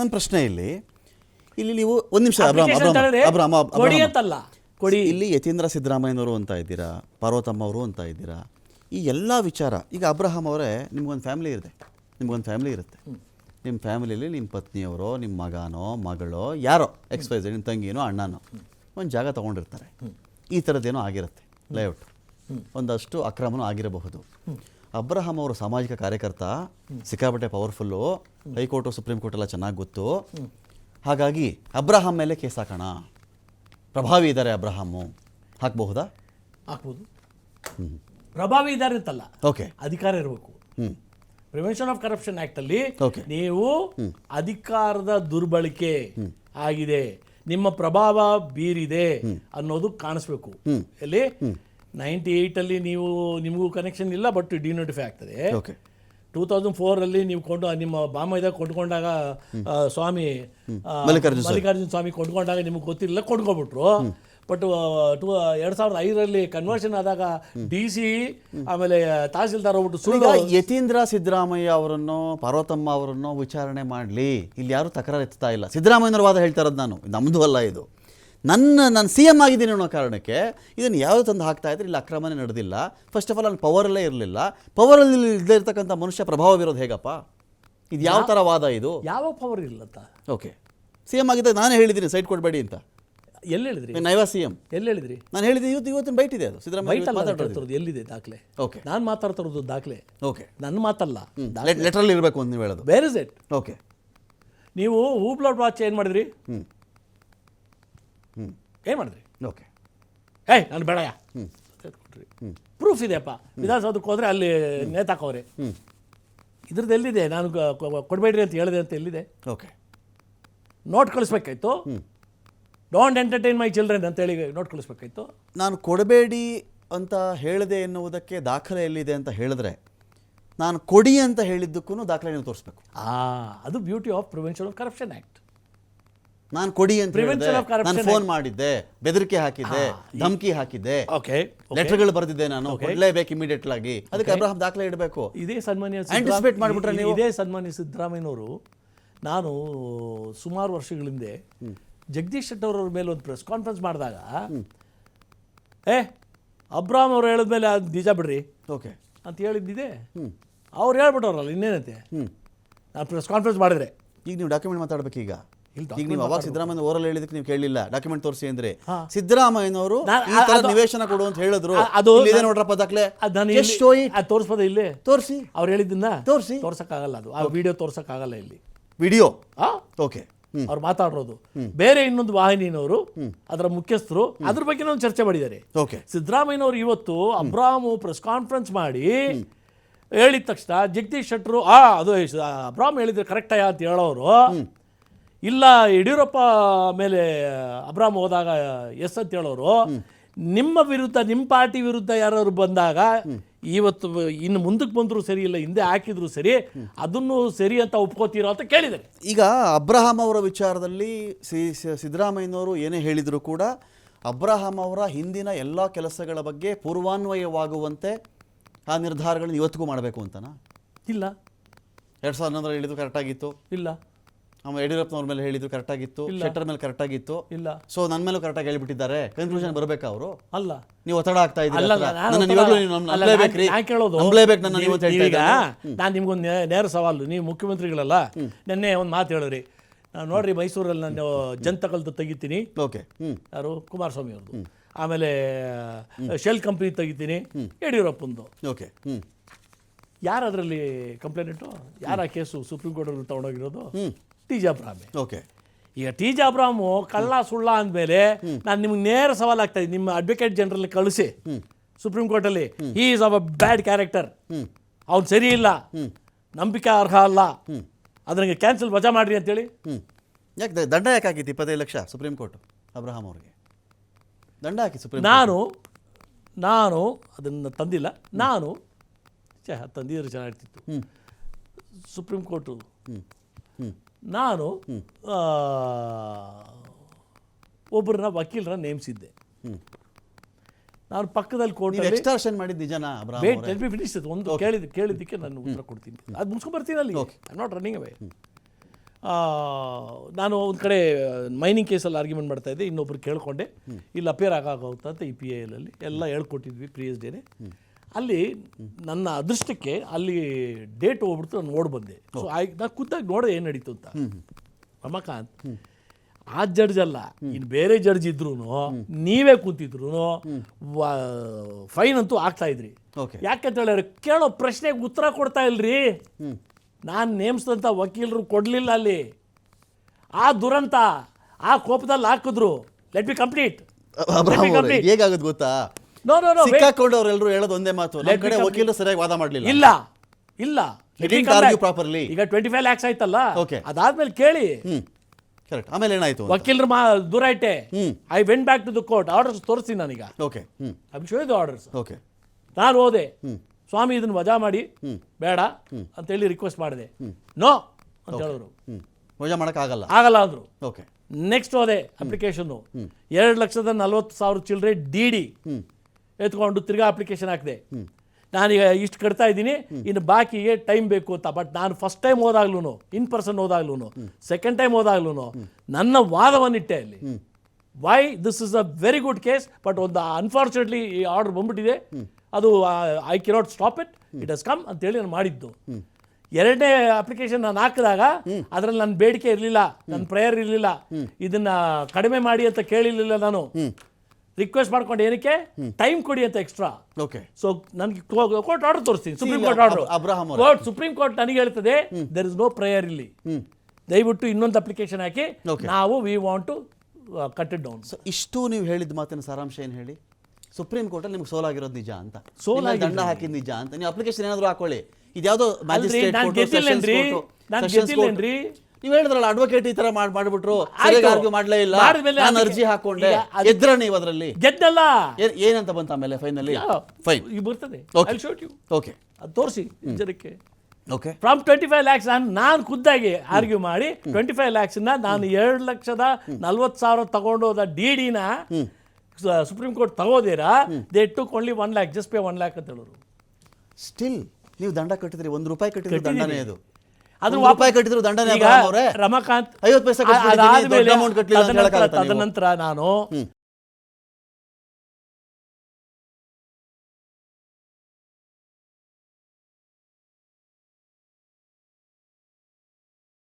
ನನ್ನ ಪ್ರಶ್ನೆ ಇಲ್ಲಿ. ಇಲ್ಲಿ ನೀವು ಒಂದು ನಿಮಿಷ ಅಬ್ರಾಮ್ ಅಬ್ರಾಮ್ ಕೊಡಿ ಇಲ್ಲಿ ಯತೀಂದ್ರ ಸಿದ್ದರಾಮಯ್ಯನವರು ಅಂತ ಇದ್ದೀರಾ ಪಾರ್ವತಮ್ಮ ಅವರು ಅಂತ ಇದ್ದೀರಾ ಈ ಎಲ್ಲ ವಿಚಾರ ಈಗ ಅಬ್ರಹಾಂ ಅವರೇ ನಿಮ್ಗೊಂದು ಫ್ಯಾಮಿಲಿ ಇರುತ್ತೆ. ನಿಮ್ಗೊಂದು ಫ್ಯಾಮಿಲಿ ಇರುತ್ತೆ. ನಿಮ್ಮ ಫ್ಯಾಮಿಲಿಯಲ್ಲಿ ನಿಮ್ಮ ಪತ್ನಿಯವರೋ ನಿಮ್ಮ ಮಗನೋ ಮಗಳೋ ಯಾರೋ ಎಕ್ಸ್ಪೈಸ್ ನಿಮ್ಮ ತಂಗಿನೋ ಅಣ್ಣನೋ ಒಂದು ಜಾಗ ತೊಗೊಂಡಿರ್ತಾರೆ. ಈ ಥರದ್ದೇನೋ ಆಗಿರುತ್ತೆ ಲೇಔಟ್ ಒಂದಷ್ಟು ಅಕ್ರಮನೂ ಆಗಿರಬಹುದು. ಅಬ್ರಹಾಮ್ ಅವರು ಸಾಮಾಜಿಕ ಕಾರ್ಯಕರ್ತ ಸಿಕ್ಕಾಪಟ್ಟೆ ಪವರ್ಫುಲ್ಲು ಹೈಕೋರ್ಟು ಸುಪ್ರೀಂ ಕೋರ್ಟ್ ಎಲ್ಲ ಚೆನ್ನಾಗಿ ಗೊತ್ತು. ಹಾಗಾಗಿ ಅಬ್ರಹಾಂ ಮೇಲೆ ಕೇಸ್ ಹಾಕೋಣ. ಪ್ರಭಾವಿ ಇದ್ದಾರೆ ಅಬ್ರಹಾಮು. ಹಾಕಬಹುದಾ? ಹಾಕ್ಬೋದು. ಪ್ರಭಾವಿ ಇದ್ದಾರೆ ಅಂತಲ್ಲ. ಓಕೆ. ಅಧಿಕಾರ ಇರಬೇಕು. ಪ್ರಿವೆನ್ಷನ್ ಆಫ್ ಕರಪ್ಷನ್ ಆಕ್ಟ್ ಅಲ್ಲಿ ನೀವು ಅಧಿಕಾರದ ದುರ್ಬಳಕೆ ಆಗಿದೆ. ನಿಮ್ಮ ಪ್ರಭಾವ ಬೀರಿದೆ ಅನ್ನೋದು ಕಾಣಿಸ್ಬೇಕು. ಎಲ್ಲಿ? ನೈಂಟಿ ಏಯ್ಟ್ ಅಲ್ಲಿ ನೀವು ನಿಮಗೂ ಕನೆಕ್ಷನ್ ಇಲ್ಲ ಬಟ್ ಡಿನೋಟಿಫೈ ಆಗ್ತದೆ. ಓಕೆ. ಟೂ ತೌಸಂಡ್ ಫೋರ್ ಅಲ್ಲಿ ನೀವು ಕೊಂಡು ನಿಮ್ಮ ಬಾಮೈದ ಕೊಂಡ್ಕೊಂಡಾಗ ಸ್ವಾಮಿ ಮಲ್ಲಿಕಾರ್ಜುನ ಸ್ವಾಮಿ. ಮಲ್ಲಿಕಾರ್ಜುನ ಸ್ವಾಮಿ ಕೊಂಡ್ಕೊಂಡಾಗ ನಿಮ್ಗೆ ಗೊತ್ತಿರಲಿಲ್ಲ ಕೊಂಡ್ಕೊಂಡ್ಬಿಟ್ರು ಬಟ್ ಟೂ ಎರಡು ಸಾವಿರದ ಐದರಲ್ಲಿ ಕನ್ವರ್ಷನ್ ಆದಾಗ ಡಿ ಸಿ ಆಮೇಲೆ ತಹಸೀಲ್ದಾರ್ ಹೋಗ್ಬಿಟ್ಟು ಸುಳ್ಳು ಯತೀಂದ್ರ ಸಿದ್ದರಾಮಯ್ಯ ಅವರನ್ನು ಪಾರ್ವತಮ್ಮ ಅವರನ್ನು ವಿಚಾರಣೆ ಮಾಡಲಿ. ಇಲ್ಲಿ ಯಾರು ತಕರಾರು ಎತ್ತಾ ಇಲ್ಲ. ಸಿದ್ದರಾಮಯ್ಯನವರ ವಾದ ಹೇಳ್ತಾ ಇರೋದು ನಾನು. ನಮ್ಮದು ಅಲ್ಲ ಇದು. ನನ್ನ ನಾನು ಸಿ ಎಂ ಆಗಿದ್ದೀನಿ ಅನ್ನೋ ಕಾರಣಕ್ಕೆ ಇದನ್ನು ಯಾವುದು ತಂದು ಹಾಕ್ತಾ ಇದ್ರೆ ಇಲ್ಲಿ ಅಕ್ರಮನೇ ನಡೆದಿಲ್ಲ. ಫಸ್ಟ್ ಆಫ್ ಆಲ್ ನಾನು ಪವರಲ್ಲೇ ಇರಲಿಲ್ಲ. ಪವರಲ್ಲಿ ಇಲ್ಲದೆ ಇರ್ತಕ್ಕಂಥ ಮನುಷ್ಯ ಪ್ರಭಾವ ಬೀರೋದು ಹೇಗಪ್ಪ? ಇದು ಯಾವ ಥರ ವಾದ ಇದು? ಯಾವ ಪವರ್ ಇಲ್ಲತ್ತ ಓಕೆ ಸಿ ಎಂ ಆಗಿದ್ದಾಗ ನಾನೇ ಹೇಳಿದ್ದೀನಿ ಸೈಟ್ ಕೊಡಬೇಡಿ ಅಂತ. ಎಲ್ಲಿ ಹೇಳಿದ್ರಿ? ನೈವಾ ಸಿ ಎಂ ಎಲ್ಲಿ ಹೇಳಿದ್ರಿ? ನಾನು ಹೇಳಿದ್ದೆ ಇವತ್ತು ಇವತ್ತಿನ ಬೈಟ್ ಇದೆ ಅದು. ಸಿದ್ದರಾಮಯ್ಯ ಮಾತಾಡ್ತಿರೋದು ಎಲ್ಲಿದೆ ದಾಖಲೆ? ಓಕೆ ನಾನು ಮಾತಾಡ್ತಾ ಇರೋದು ದಾಖಲೆ. ಓಕೆ ನನ್ನ ಮಾತಲ್ಲ. ಲೆಟ್ರಲ್ಲಿ ಇರಬೇಕು ಅಂತ ನೀವು ಹೇಳೋದು. ಬೇರೆ ಸೆಟ್ ಓಕೆ ನೀವು ಹೂಬ್ಲಡ್ ವಾಚ್ ಏನು ಮಾಡಿದ್ರಿ? ಹ್ಞೂ ಹ್ಞೂ ಏನು ಮಾಡಿದ್ರಿ? ಓಕೆ. ಏಯ್ ನಾನು ಬೇಡಯ್ಯ ಪ್ರೂಫ್ ಇದೆಯಪ್ಪ. ವಿಧಾನಸೌಧಕ್ಕೆ ಹೋದರೆ ಅಲ್ಲಿ ನೇತಾಕೋರಿ ಹ್ಞೂ ಇದ್ರದ್ದು ಎಲ್ಲಿದೆ? ನಾನು ಕೊಡಬೇಡ್ರಿ ಅಂತ ಹೇಳಿದೆ ಅಂತ ಎಲ್ಲಿದೆ? ಓಕೆ. ನೋಟ್ ಕಳಿಸ್ಬೇಕಾಯ್ತು? ಡೋಂಟ್ ಎಂಟರ್ಟೈನ್ ಮೈ ಚಿಲ್ಡ್ರನ್ ಅಂತೇಳಿ ನೋಟ್ ಕಳಿಸ್ಬೇಕಾಯ್ತು? ನಾನು ಕೊಡಬೇಡಿ ಅಂತ ಹೇಳಿದೆ ಎನ್ನುವುದಕ್ಕೆ ದಾಖಲೆ ಎಲ್ಲಿದೆ ಅಂತ ಹೇಳಿದ್ರೆ ನಾನು ಕೊಡಿ ಅಂತ ಹೇಳಿದ್ದಕ್ಕೂ ದಾಖಲೆ ನೀವು ತೋರಿಸ್ಬೇಕು. ಆ ಅದು beauty of prevention of corruption act ನಾನು ಕೊಡಿ ಅಂತ ನಾನು ಫೋನ್ ಮಾಡಿದ್ದೆ ಬೆದರಿಕೆ ಹಾಕಿದ್ದೆ ಧಮಕಿ ಹಾಕಿದ್ದೆ. ಓಕೆ ಲೆಟರ್ಗಳು ಬರೆದಿದ್ದೆ ನಾನು ಕೊಡ್ಲೇಬೇಕು ಇಮಿಡಿಯೇಟ್ ಆಗಿ. ಅದಕ್ಕೆ ಅಬ್ರಹಾಂ ದಾಖಲೆ ಇಡಬೇಕು. ಇದೇ ಸನ್ಮಾನ್ಯ ಆಂಟಿಸಿಪೇಟ್ ಮಾಡ್ಬಿಟ್ರೆ ನೀವು? ಇದೇ ಸನ್ಮಾನ್ಯ ಸಿದ್ದರಾಮಯ್ಯನವರು ನಾನು ಸುಮಾರು ವರ್ಷಗಳ ಹಿಂದೆ ಜಗದೀಶ್ ಶೆಟ್ಟರ್ ಅವ್ರ ಮೇಲೆ ಒಂದು ಪ್ರೆಸ್ ಕಾನ್ಫರೆನ್ಸ್ ಮಾಡಿದಾಗ ಏ ಅಬ್ರಾಮ್ ಅವ್ರು ಹೇಳಿದ್ಮೇಲೆ ಅದು ನಿಜ ಬಿಡ್ರಿ. ಓಕೆ ಅಂತ ಹೇಳಿದ್ದಿದೆ. ಅವ್ರು ಹೇಳ್ಬಿಟ್ಟವ್ರಲ್ಲ ಇನ್ನೇನಂತೆ? ನಾನು ಪ್ರೆಸ್ ಕಾನ್ಫರೆನ್ಸ್ ಮಾಡಿದ್ರೆ. ಈಗ ನೀವು ಡಾಕ್ಯುಮೆಂಟ್ ಮಾತಾಡ್ಬೇಕು ಈಗ ಈಗ ನೀವು ಅವಾಗ ಸಿದ್ದರಾಮಯ್ಯ ಓರಲ್ ಹೇಳಿದಕ್ಕೆ ನೀವು ಕೇಳಲಿಲ್ಲ. ಡಾಕ್ಯುಮೆಂಟ್ ತೋರಿಸಿ ಅಂದ್ರೆ. ಸಿದ್ದರಾಮಯ್ಯನವರು ಈ ತರ ನಿವೇಶನ ಕೊಡು ಅಂತ ಹೇಳಿದ್ರು. ಅದು ನಾನ್- ನೋಡ್ರಪ್ಪ ದಾಖಲೆ. ತೋರಿಸ್ಬೋದ ಇಲ್ಲಿ? ತೋರಿಸಿ. ಅವ್ರು ಹೇಳಿದ್ದನ್ನ ತೋರ್ಸಿ. ತೋರ್ಸಕ್ಕಾಗಲ್ಲ ಅದು. ಆ ವಿಡಿಯೋ ತೋರ್ಸಕ್ಕಾಗಲ್ಲ ಇಲ್ಲಿ. ವಿಡಿಯೋ ಓಕೆ ಅವ್ರು ಮಾತಾಡಿರೋದು. ಬೇರೆ ಇನ್ನೊಂದು ವಾಹಿನಿಯವರು ಅದರ ಮುಖ್ಯಸ್ಥರು ಅದ್ರ ಬಗ್ಗೆ ನಾವು ಚರ್ಚೆ ಮಾಡಿದ್ದಾರೆ. ಓಕೆ ಸಿದ್ದರಾಮಯ್ಯನವರು ಇವತ್ತು ಅಬ್ರಾಮು ಪ್ರೆಸ್ ಕಾನ್ಫರೆನ್ಸ್ ಮಾಡಿ ಹೇಳಿದ ತಕ್ಷಣ ಜಗದೀಶ್ ಶೆಟ್ಟರು ಆ ಅದು ಅಬ್ರಾಮ್ ಹೇಳಿದ್ರೆ ಕರೆಕ್ಟ್ ಅಂತ ಹೇಳೋರು. ಇಲ್ಲ ಯಡಿಯೂರಪ್ಪ ಮೇಲೆ ಅಬ್ರಾಮ್ ಹೋದಾಗ ಎಸ್ ಅಂತ ಹೇಳೋರು. ನಿಮ್ಮ ವಿರುದ್ಧ ನಿಮ್ಮ ಪಾರ್ಟಿ ವಿರುದ್ಧ ಯಾರಾದ್ರು ಬಂದಾಗ ಇವತ್ತು ಇನ್ನು ಮುಂದಕ್ಕೆ ಬಂದರೂ ಸರಿ ಇಲ್ಲ ಹಿಂದೆ ಹಾಕಿದ್ರು ಸರಿ ಅದನ್ನು ಸರಿ ಅಂತ ಒಪ್ಕೋತೀರೋ ಅಂತ ಕೇಳಿದ್ದಾರೆ. ಈಗ ಅಬ್ರಹಾಂ ಅವರ ವಿಚಾರದಲ್ಲಿ ಸಿ ಸಿದ್ದರಾಮಯ್ಯನವರು ಏನೇ ಹೇಳಿದರೂ ಕೂಡ ಅಬ್ರಹಾಂ ಅವರ ಹಿಂದಿನ ಎಲ್ಲ ಕೆಲಸಗಳ ಬಗ್ಗೆ ಪೂರ್ವಾನ್ವಯವಾಗುವಂತೆ ಆ ನಿರ್ಧಾರಗಳನ್ನು ಇವತ್ತಿಗೂ ಮಾಡಬೇಕು ಅಂತನಾ? ಇಲ್ಲ. ಎರಡು ಸಾವಿರದ ಹನ್ನೊಂದರಲ್ಲಿ ಹೇಳಿದ್ರು ಕರೆಕ್ಟಾಗಿತ್ತು ಇಲ್ಲ. ಯಡಿಯೂರಪ್ಪನವ್ರ ಮೇಲೆ ಹೇಳಿದ್ರು ಕರೆಕ್ಟಾಗಿತ್ತು ಶೆಟ್ಟರ್ ಮೇಲೆ ಕರೆಕ್ಟ್ ಆಗಿತ್ತು ಇಲ್ಲ. ಸೊ ನನ್ನ ಮೇಲೂ ಕರೆಕ್ಟಾಗಿ ಹೇಳ್ಬಿಟ್ಟಿದ್ದಾರೆ. ಕನ್ಕ್ಲೂಷನ್ ಬರಬೇಕಾ ಅವರು? ಅಲ್ಲ. ನೀವು ಒತ್ತಡ ಆಗ್ತಾ ಈಗ ನಾನು ನಿಮ್ಗೊಂದು ನೇರ ಸವಾಲು ನೀವು ಮುಖ್ಯಮಂತ್ರಿಗಳಲ್ಲ ನಿನ್ನೆ ಒಂದು ಮಾತು ಹೇಳಿದ್ರಿ. ನಾನು ನೋಡ್ರಿ ಮೈಸೂರಲ್ಲಿ ನಾನು ಜಂತಕಲ್ದು ತೆಗಿತೀನಿ. ಓಕೆ ಯಾರು? ಕುಮಾರಸ್ವಾಮಿ ಅವ್ರದ್ದು ಆಮೇಲೆ ಶೆಲ್ ಕಂಪ್ನಿ ತೆಗಿತೀನಿ. ಯಡಿಯೂರಪ್ಪಂದು. ಓಕೆ ಯಾರು ಅದರಲ್ಲಿ ಕಂಪ್ಲೇಂಟು ಯಾರ ಕೇಸು ಸುಪ್ರೀಂ ಕೋರ್ಟ್ ತಗೊಂಡೋಗಿರೋದು? ಹ್ಞೂ ಟಿ ಜಾಬ್ರಾಮೆ ಓಕೆ. ಈಗ ಟಿ ಜಾಬ್ರಾಮು ಕಳ್ಳ ಸುಳ್ಳ ಅಂದಮೇಲೆ ನಾನು ನಿಮ್ಗೆ ನೇರ ಸವಾಲು ಆಗ್ತಾ ಇದ್ದೀನಿ. ನಿಮ್ಮ ಅಡ್ವೊಕೇಟ್ ಜನರಲ್ ಕಳಿಸಿ. ಸುಪ್ರೀಂ ಕೋರ್ಟಲ್ಲಿ he is a bad character ಹ್ಞೂ ಅವ್ನು ಸರಿ ಇಲ್ಲ. ನಂಬಿಕೆ ಅರ್ಹ ಅಲ್ಲ. ಅದನ್ನ ಕ್ಯಾನ್ಸಲ್ ವಜಾ ಮಾಡ್ರಿ ಅಂತೇಳಿ. ಹ್ಞೂ ಯಾಕೆ ದಂಡ ಯಾಕೆ ಹಾಕಿತ್ತು ಇಪ್ಪತ್ತೈದು ಲಕ್ಷ ಸುಪ್ರೀಂ ಕೋರ್ಟ್ ಅಬ್ರಹಾಂ ಅವ್ರಿಗೆ. ದಂಡ ಹಾಕಿ ಸುಪ್ರೀಂ ನಾನು ನಾನು ಅದನ್ನು ತಂದಿಲ್ಲ. ನಾನು ಛೇ ತಂದಿದ್ರು ಚೆನ್ನಾಗಿರ್ತಿತ್ತು. Supreme court. ಹ್ಞೂ ಹ್ಞೂ ನಾನು ಒಬ್ಬರನ್ನ ವಕೀಲರನ್ನ ನೇಮಿಸಿದ್ದೆ. ಹ್ಞೂ ನಾನು ಪಕ್ಕದಲ್ಲಿ ನೀವು ಮಾಡಿದ್ದೆ ಜನ ಮಾಡಿದ್ದು ನಿಜನಾ ವೇಟ್ ಲೆಟ್ ಬಿ ಫಿನಿಶ್ ಒಂದು ಕೇಳಿದ ಕೇಳಿದ್ದಕ್ಕೆ ನಾನು ಉತ್ತರ ಕೊಡ್ತೀನಿ. ಅದು ಮುಸ್ಕೊಂಡು ಬರ್ತೀನಿ ಅಲ್ಲಿ ಐ ನಾಟ್ ರನ್ನಿಂಗ್ ಅವೇ ನಾನು ಒಂದು ಕಡೆ ಮೈನಿಂಗ್ ಕೇಸಲ್ಲಿ ಆರ್ಗ್ಯುಮೆಂಟ್ ಮಾಡ್ತಾ ಇದ್ದೆ ಇನ್ನೊಬ್ರು ಕೇಳ್ಕೊಂಡೆ. ಇಲ್ಲಿ ಅಪೇರ್ ಆಗೋಗುತ್ತೆ ಅಂತ ಈ ಪಿ ಎ ಅಲ್ಲಿ ಎಲ್ಲ ಹೇಳ್ಕೊಟ್ಟಿದ್ವಿ ಪ್ರಿಯಸ್ ಡೇನೆ. ಅಲ್ಲಿ ನನ್ನ ಅದೃಷ್ಟಕ್ಕೆ ಅಲ್ಲಿ ಡೇಟ್ ಹೋಗ್ಬಿಡ್ತು ನಾನು ನೋಡಿ ಬಂದೆ. ಸೊ ನಾನು ಖುದ್ದಾಗಿ ನೋಡೋ ಏನು ನಡೀತು ಅಂತ. ರಮಾಕಾಂತ್ ಆ ಜಡ್ಜ್ ಅಲ್ಲ. ಇನ್ನು ಬೇರೆ ಜಡ್ಜ್ ಇದ್ರು ನೀವೇ ಕೂತಿದ್ರು ಫೈನ್ ಅಂತೂ ಆಗ್ತಾ ಇದ್ರಿ. ಯಾಕಂತ ಹೇಳಿದ್ರೆ ಕೇಳೋ ಪ್ರಶ್ನೆಗೆ ಉತ್ತರ ಕೊಡ್ತಾ ಇಲ್ರಿ. ನಾನು ನೇಮಿಸಿದಂಥ ವಕೀಲರು ಕೊಡಲಿಲ್ಲ ಅಲ್ಲಿ. ಆ ದುರಂತ ಆ ಕೋಪದಲ್ಲಿ ಹಾಕಿದ್ರು. Let be complete. ಹೇಗಾಗುತ್ತೆ ಗೊತ್ತಾ? ನೋ ನೋ ನೋ ಸಿಕ್ಕಾಕೊಂಡವ್ರೆಲ್ಲರೂ ಹೇಳೋದು ಒಂದೇ ಮಾತು. ನಮ್ಮ ಕಡೆ. ವಕೀಲರು ಸರಿಯಾಗಿ ವಾದ ಮಾಡಲಿಲ್ಲ. ಇಲ್ಲ ಇಲ್ಲ. Properly. ಈಗ ಟ್ವೆಂಟಿ ಫೈವ್ ಲ್ಯಾಕ್ಸ್ ಆಯ್ತಲ್ಲ? ಓಕೆ ಅದಾದ್ಮೇಲೆ ಕೇಳಿ. ಕರೆಕ್ಟ್ ಆಮೇಲೆ ಏನಾಯ್ತು ವಕೀಲರು ಮಾ ದೂರ ಐಟೆ I went back to the court orders ತೋರಿಸ್ತೀನಿ ನಾನೀಗ. Okay I show the orders okay ನಾನು ಹೋದೆ. ಸ್ವಾಮಿ ಇದನ್ನ ವಜಾ ಮಾಡಿ. ಬೇಡ ಬೇಡ ಅಂತೇಳಿ ರಿಕ್ವೆಸ್ಟ್ ಮಾಡಿದೆ. ನೋ ಅಂತ ಹೇಳಿದ್ರು. ವಜಾ ಮಾಡೋಕ್ಕಾಗಲ್ಲ. ಆಗಲ್ಲ ಆಗಲ್ಲ ಅಂದ್ರು. ಓಕೆ ನೆಕ್ಸ್ಟ್ ಓದೆ ಅಪ್ಲಿಕೇಶನ್ ಎರಡು ಲಕ್ಷದ ನಲ್ವತ್ತು ಸಾವಿರ ಚಿಲ್ಲರೆ ಡಿ ಡಿ ಎತ್ಕೊಂಡು ತಿರ್ಗಾ ಅಪ್ಲಿಕೇಶನ್ ಹಾಕಿದೆ. ನಾನೀಗ ಇಷ್ಟು ಕಟ್ತಾ ಇದ್ದೀನಿ. ಇನ್ನು ಬಾಕಿಗೆ ಟೈಮ್ ಬೇಕು ಅಂತ. ಬಟ್ ನಾನು ಫಸ್ಟ್ ಟೈಮ್ ಹೋದಾಗ್ಲೂ ಇನ್ ಪರ್ಸನ್ ಹೋದಾಗ್ಲೂ ಸೆಕೆಂಡ್ ಟೈಮ್ ಹೋದಾಗ್ಲೂ ನನ್ನ ವಾದವನ್ನಿಟ್ಟೆ ಅಲ್ಲಿ. Why this is a very good case but ಒಂದು ಅನ್ಫಾರ್ಚುನೇಟ್ಲಿ ಈ ಆರ್ಡರ್ ಬಂದ್ಬಿಟ್ಟಿದೆ. ಅದು I cannot stop it it has come ಅಂತೇಳಿ ನಾನು ಮಾಡಿದ್ದು. ಎರಡನೇ ಅಪ್ಲಿಕೇಶನ್ ನಾನು ಹಾಕಿದಾಗ ಅದರಲ್ಲಿ ನನ್ನ ಬೇಡಿಕೆ ಇರಲಿಲ್ಲ ನನ್ನ ಪ್ರೇಯರ್ ಇರಲಿಲ್ಲ. ಇದನ್ನ ಕಡಿಮೆ ಮಾಡಿ ಅಂತ ಕೇಳಿರಲಿಲ್ಲ ನಾನು. ರಿಕ್ವೆಸ್ಟ್ ಮಾಡ್ಕೊಂಡು ಏನಕ್ಕೆ? ಟೈಮ್ ಕೊಡಿ ಅಂತ ಎಕ್ಸ್ಟ್ರಾ ಓಕೆ ಸೊ ನನಗೆ ಕೋರ್ಟ್ ಆರ್ಡರ್ ತೋರಿಸ್ತೀನಿ. ಸುಪ್ರೀಂ ಕೋರ್ಟ್ ಆರ್ಡರ್ ಅಬ್- ಕೋರ್ಟ್ ಸುಪ್ರೀಂ ಕೋರ್ಟ್ ನನಗೆ ಹೇಳ್ತದೆ ದರ್ ಇಸ್ ನೋ ಪ್ರೇಯರ್ ಇಲ್ಲಿ. ದಯವಿಟ್ಟು ಇನ್ನೊಂದು ಅಪ್ಲಿಕೇಶನ್ ಹಾಕಿ. ನಾವು we want to cut it down so ಇಷ್ಟು ನೀವು ಹೇಳಿದ ಮಾತಿನ ಸಾರಾಂಶ ಏನು ಹೇಳಿ? ಸುಪ್ರೀಂ ಕೋರ್ಟಲ್ಲಿ ನಿಮ್ಗೆ ಸೋಲಾಗಿರೋದು ನಿಜ ಅಂತ. ಸೋಲಾಗಿ ದಂಡ ಹಾಕಿ ನಿಜ ಅಂತ. ನೀವು ಅಪ್ಲಿಕೇಶನ್ ಏನಾದರೂ ಹಾಕೊಳ್ಳಿ. ಇದ್ಯಾವುದೋ ಯಾವುದೋ magistrate court court? Sessions court ನೀವು ಹೇಳಿದ್ರಲ್ಲ ಅಡ್ವೊಕೇಟ್ ಈ ತರ ಮಾಡಿ ಮಾಡ್ಬಿಟ್ರು ಆರ್ಗ್ಯೂ ಮಾಡ್ಲೇ ಇಲ್ಲ. ಮಾಡಿದ್ಮೇಲೆ ನಾನು ಅರ್ಜಿ ಹಾಕೊಂಡೆ ಎದ್ರ ನೀವು ಅದರಲ್ಲಿ? ಗೆದ್ದಲ್ಲ. ಏನ್- ಏನಂತ ಬಂತ ಆಮೇಲೆ ಫೈನಲಿ ಫೈನ್ ಬರ್ತದೆ. Okay. I showed you okay ಅದು ತೋರಿಸಿ ಜನಕ್ಕೆ. Okay from twenty five lakhs ನಾನು ನಾನು ಖುದ್ದಾಗಿ ಆರ್ಗ್ಯೂ ಮಾಡಿ ಟ್ವೆಂಟಿ ಫೈವ್ ಲ್ಯಾಕ್ಸ್ನ ನಾನು ಎರಡು ಲಕ್ಷದ ನಲ್ವತ್ತು ಸಾವಿರ ತಗೊಂಡೋದ ಡಿ ಡಿನ supreme court ತಗೋದಿರಾ? They took only one lakh just pay one lakh ಅಂತ ಹೇಳೋರು. ಸ್ಟಿಲ್ ನೀವು ದಂಡ ಕಟ್ಟಿದ್ರಿ ಒಂದು ರೂಪಾಯಿ ಕಟ್ಟಿದ್ರೆ ದಂಡನೇ ಅದು. ಅದ್ರ ವಾಪಾಯ ಕಟ್ಟಿದ್ರು ದಂಡನೆ ರಮಾಕಾಂತ್ ಐವತ್ತು ಪೈಸೆ ಅದಾದ್ಮೇಲೆ ತದನಂತರ ನಾನು